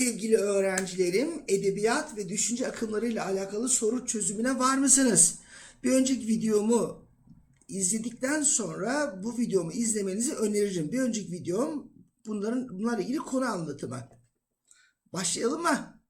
Sevgili öğrencilerim, edebiyat ve düşünce akımlarıyla alakalı soru çözümüne var mısınız? Bir önceki videomu izledikten sonra bu videomu izlemenizi öneririm. Bir önceki videom bunların bunlarla ilgili konu anlatımı. Başlayalım mı?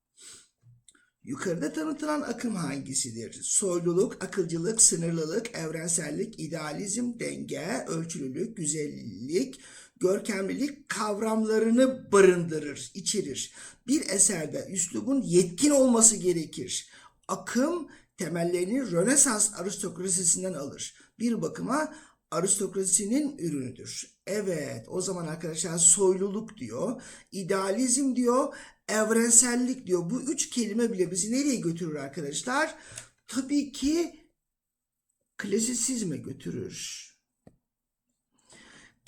Yukarıda tanıtılan akım hangisidir? Soyluluk, akılcılık, sınırlılık, evrensellik, idealizm, denge, ölçülülük, güzellik, görkemlilik kavramlarını barındırır, içerir. Bir eserde üslubun yetkin olması gerekir. Akım temellerini Rönesans aristokrasisinden alır. Bir bakıma aristokrasinin ürünüdür. Evet, o zaman arkadaşlar soyluluk diyor, idealizm diyor, evrensellik diyor. Bu üç kelime bile bizi nereye götürür arkadaşlar? Tabii ki klasisizme götürür.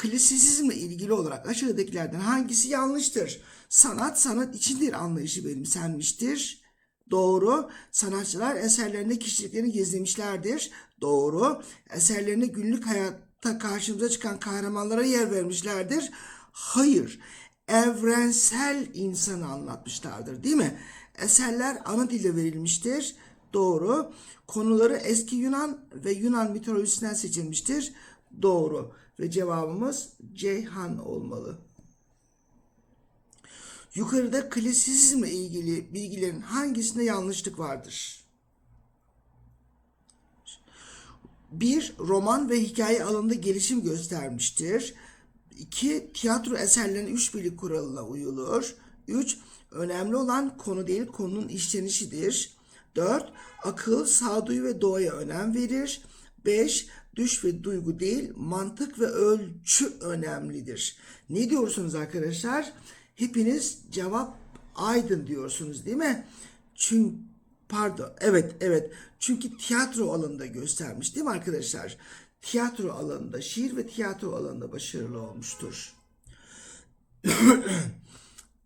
Klasisizmle ilgili olarak aşağıdakilerden hangisi yanlıştır? Sanat sanat içindir anlayışı benimsenmiştir. Doğru. Sanatçılar eserlerinde kişiliklerini gizlemişlerdir. Doğru. Eserlerinde günlük hayatta karşımıza çıkan kahramanlara yer vermişlerdir. Hayır. Evrensel insanı anlatmışlardır değil mi? Eserler ana dille verilmiştir. Doğru. Konuları eski Yunan ve Yunan mitolojisinden seçilmiştir. Doğru. Ve cevabımız Ceyhan olmalı. Yukarıda klasisizmle ilgili bilgilerin hangisinde yanlışlık vardır? Bir, roman ve hikaye alanında gelişim göstermiştir. İki, tiyatro eserlerinin üç birlik kuralına uyulur. Üç, önemli olan konu değil konunun işlenişidir. Dört, akıl, sağduyu ve doğaya önem verir. Beş, düş ve duygu değil mantık ve ölçü önemlidir. Ne diyorsunuz arkadaşlar? Hepiniz cevap aydın diyorsunuz değil mi? Çünkü pardon evet evet çünkü tiyatro alanında göstermiş değil mi arkadaşlar? Tiyatro alanında şiir ve tiyatro alanında başarılı olmuştur.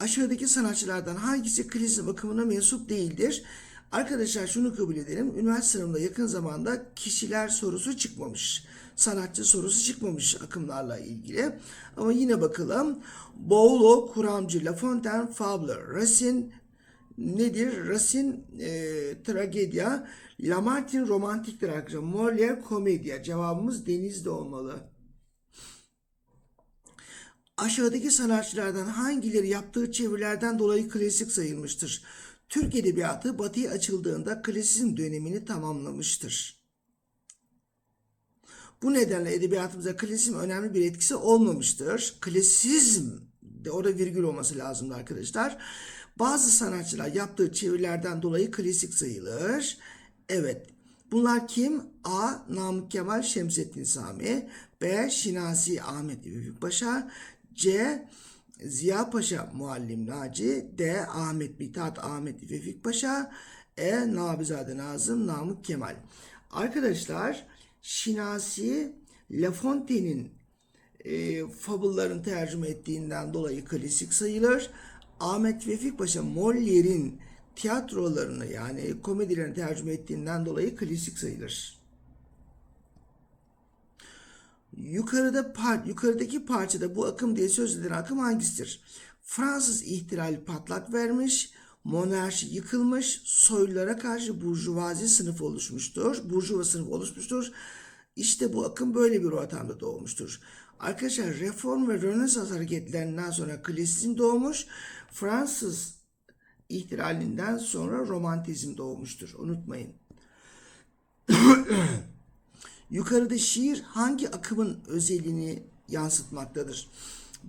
Aşağıdaki sanatçılardan hangisi klasik bakımına mensup değildir? Arkadaşlar şunu kabul edelim. Üniversite sınavında yakın zamanda kişiler sorusu çıkmamış. Sanatçı sorusu çıkmamış akımlarla ilgili. Ama yine bakalım. Boğlo, kuramcı, La Fontaine, Fabler, Racine nedir? Racine e, tragedya, Lamartine romantiktir arkadaşlar. Molière komedya. Cevabımız denizde olmalı. Aşağıdaki sanatçılardan hangileri yaptığı çevirilerden dolayı klasik sayılmıştır? Türk Edebiyatı batıya açıldığında klasizm dönemini tamamlamıştır. Bu nedenle edebiyatımıza klasizm önemli bir etkisi olmamıştır. Klasizm de orada virgül olması lazımdı arkadaşlar. Bazı sanatçılar yaptığı çevirilerden dolayı klasik sayılır. Evet. Bunlar kim? A. Namık Kemal Şemsettin Sami B. Şinasi Ahmet Paşa C. Ziya Paşa Muallim Naci, D. Ahmet Mithat Ahmet İfefik Paşa, E. Nabizade Nazım Namık Kemal. Arkadaşlar Şinasi La Fontaine'in e, fabullarını tercüme ettiğinden dolayı klasik sayılır. Ahmet Vefik Paşa Molière'in tiyatrolarını yani komedilerini tercüme ettiğinden dolayı klasik sayılır. Yukarıda par yukarıdaki parçada bu akım diye söz edilen akım hangisidir? Fransız ihtilali patlak vermiş, monarşi yıkılmış, soylulara karşı burjuvazi sınıf oluşmuştur. Burjuva sınıf oluşmuştur. İşte bu akım böyle bir ortamda doğmuştur. Arkadaşlar reform ve Rönesans hareketlerinden sonra klasizm doğmuş. Fransız ihtilalinden sonra romantizm doğmuştur. Unutmayın. Yukarıda şiir hangi akımın özelliğini yansıtmaktadır?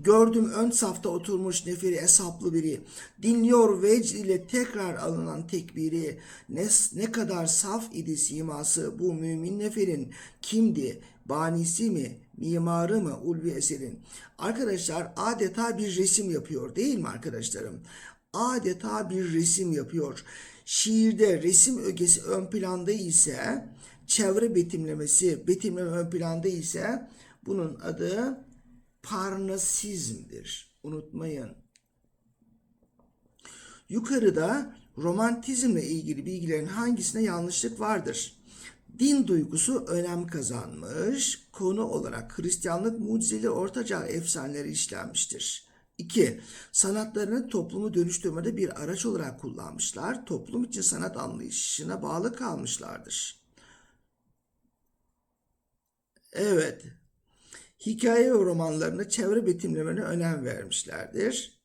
Gördüm ön safta oturmuş neferi esaplı biri. Dinliyor vecd ile tekrar alınan tekbiri. Ne, ne kadar saf idi siması bu mümin neferin. Kimdi? Banisi mi? Mimarı mı? Ulvi eserin. Arkadaşlar adeta bir resim yapıyor değil mi arkadaşlarım? Adeta bir resim yapıyor. Şiirde resim ögesi ön planda ise çevre betimlemesi, betimleme ön planda ise bunun adı parnasizmdir. Unutmayın. Yukarıda romantizmle ilgili bilgilerin hangisine yanlışlık vardır? Din duygusu önem kazanmış, konu olarak Hristiyanlık mucizeli ortaçağ efsaneleri işlenmiştir. 2. Sanatlarını toplumu dönüştürmede bir araç olarak kullanmışlar. Toplum için sanat anlayışına bağlı kalmışlardır. Evet. Hikaye ve romanlarını çevre betimlemene önem vermişlerdir.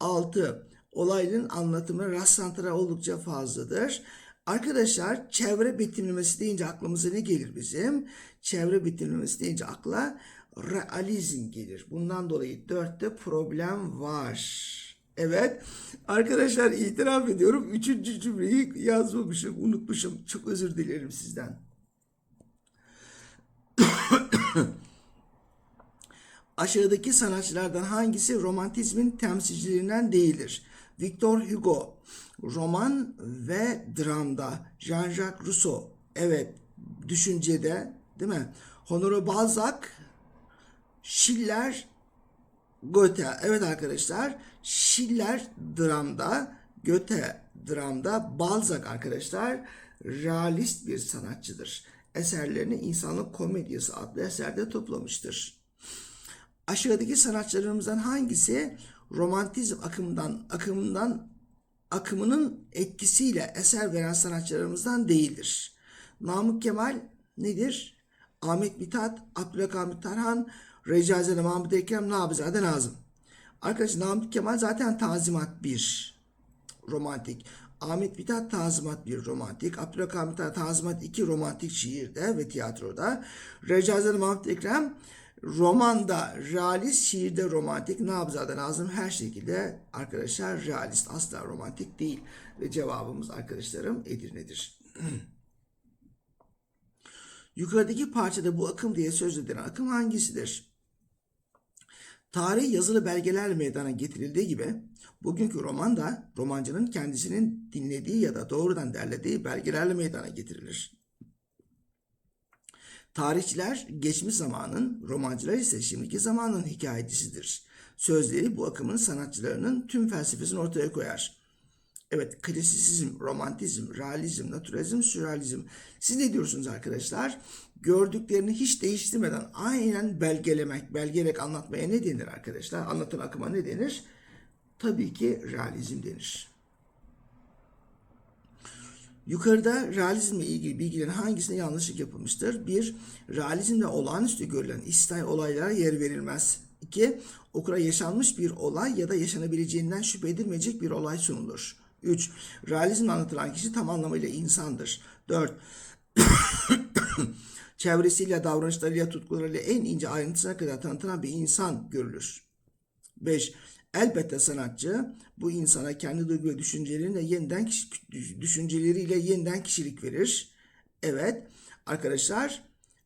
6. Olayların anlatımı rastlantıları oldukça fazladır. Arkadaşlar çevre betimlemesi deyince aklımıza ne gelir bizim? Çevre betimlemesi deyince akla realizm gelir. Bundan dolayı dörtte problem var. Evet arkadaşlar itiraf ediyorum. Üçüncü cümleyi yazmamışım, unutmuşum. Çok özür dilerim sizden. Aşağıdaki sanatçılardan hangisi romantizmin temsilcilerinden değildir? Victor Hugo, roman ve dramda. Jean-Jacques Rousseau, evet, düşüncede, değil mi? Honoré Balzac, Schiller, Goethe. Evet arkadaşlar, Schiller dramda, Goethe dramda, Balzac arkadaşlar realist bir sanatçıdır. Eserlerini İnsanlık Komedyası adlı eserde toplamıştır. Aşağıdaki sanatçılarımızdan hangisi romantizm akımından akımından akımının etkisiyle eser veren sanatçılarımızdan değildir? Namık Kemal nedir? Ahmet Mithat, Abdülhamit Tarhan, Recaizade Mahmut Ekrem, Nabizade Nazım. Arkadaşlar Namık Kemal zaten Tazimat 1 romantik. Ahmet Mithat Tazimat 1 romantik. Abdülhamit Tarhan Tazimat 2 romantik şiirde ve tiyatroda. Recaizade Mahmut Ekrem romanda realist, şiirde romantik, nabzada Nazım her şekilde arkadaşlar realist, asla romantik değil. Ve cevabımız arkadaşlarım Edirne'dir. Yukarıdaki parçada bu akım diye söz akım hangisidir? Tarih yazılı belgelerle meydana getirildiği gibi bugünkü roman da romancının kendisinin dinlediği ya da doğrudan derlediği belgelerle meydana getirilir. Tarihçiler geçmiş zamanın, romancılar ise şimdiki zamanın hikayecisidir. Sözleri bu akımın sanatçılarının tüm felsefesini ortaya koyar. Evet, klasisizm, romantizm, realizm, naturalizm, sürrealizm. Siz ne diyorsunuz arkadaşlar? Gördüklerini hiç değiştirmeden aynen belgelemek, belgeleyerek anlatmaya ne denir arkadaşlar? Anlatan akıma ne denir? Tabii ki realizm denir. Yukarıda realizmle ilgili bilgilerin hangisine yanlışlık yapılmıştır? 1. Realizmde olağanüstü görülen istisnai olaylara yer verilmez. 2. Okura yaşanmış bir olay ya da yaşanabileceğinden şüphe edilmeyecek bir olay sunulur. 3. Realizmle anlatılan kişi tam anlamıyla insandır. 4. Çevresiyle, davranışlarıyla, tutkularıyla en ince ayrıntısına kadar tanıtılan bir insan görülür. 5. Elbette sanatçı bu insana kendi duygu ve düşünceleriyle yeniden düşünceleriyle yeniden kişilik verir. Evet arkadaşlar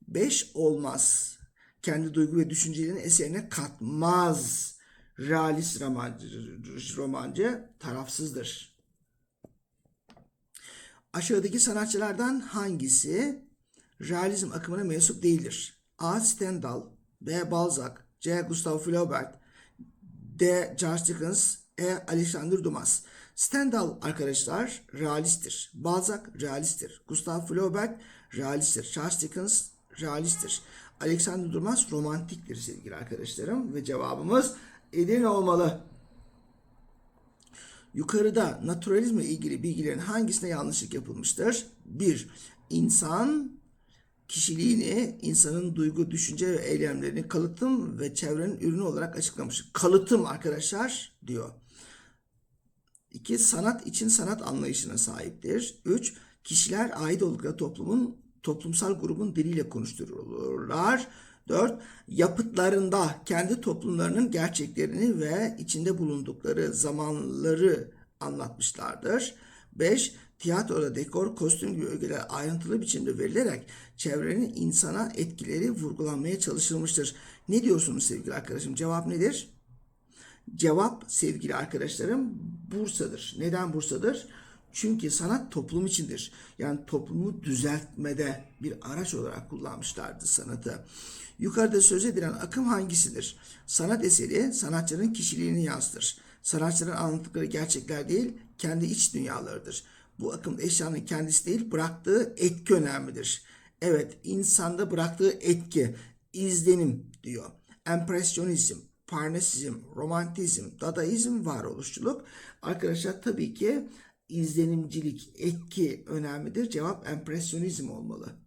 5 olmaz. Kendi duygu ve düşüncelerini eserine katmaz. Realist romancı, romancı tarafsızdır. Aşağıdaki sanatçılardan hangisi realizm akımına mensup değildir? A. Stendhal B. Balzac C. Gustave Flaubert D. Charles Dickens E. Alexander Dumas Stendhal arkadaşlar realisttir. Balzac realisttir. Gustave Flaubert realisttir. Charles Dickens realisttir. Alexander Dumas romantiktir sevgili arkadaşlarım ve cevabımız Edirne olmalı. Yukarıda naturalizmle ilgili bilgilerin hangisine yanlışlık yapılmıştır? 1. İnsan kişiliğini insanın duygu, düşünce ve eylemlerini kalıtım ve çevrenin ürünü olarak açıklamış. Kalıtım arkadaşlar diyor. 2. Sanat için sanat anlayışına sahiptir. 3. Kişiler ait oldukları toplumun toplumsal grubun diliyle konuşturulurlar. 4. Yapıtlarında kendi toplumlarının gerçeklerini ve içinde bulundukları zamanları anlatmışlardır. 5. Tiyatroda dekor, kostüm gibi ögeler ayrıntılı biçimde verilerek çevrenin insana etkileri vurgulanmaya çalışılmıştır. Ne diyorsunuz sevgili arkadaşım? Cevap nedir? Cevap sevgili arkadaşlarım Bursa'dır. Neden Bursa'dır? Çünkü sanat toplum içindir. Yani toplumu düzeltmede bir araç olarak kullanmışlardı sanatı. Yukarıda söz edilen akım hangisidir? Sanat eseri sanatçının kişiliğini yansıtır. Sanatçının anlattıkları gerçekler değil, kendi iç dünyalarıdır. Bu akım eşyanın kendisi değil, bıraktığı etki önemlidir. Evet, insanda bıraktığı etki, izlenim diyor. Empresyonizm, Parnasizm, romantizm, dadaizm, varoluşçuluk. Arkadaşlar tabii ki izlenimcilik, etki önemlidir. Cevap empresyonizm olmalı.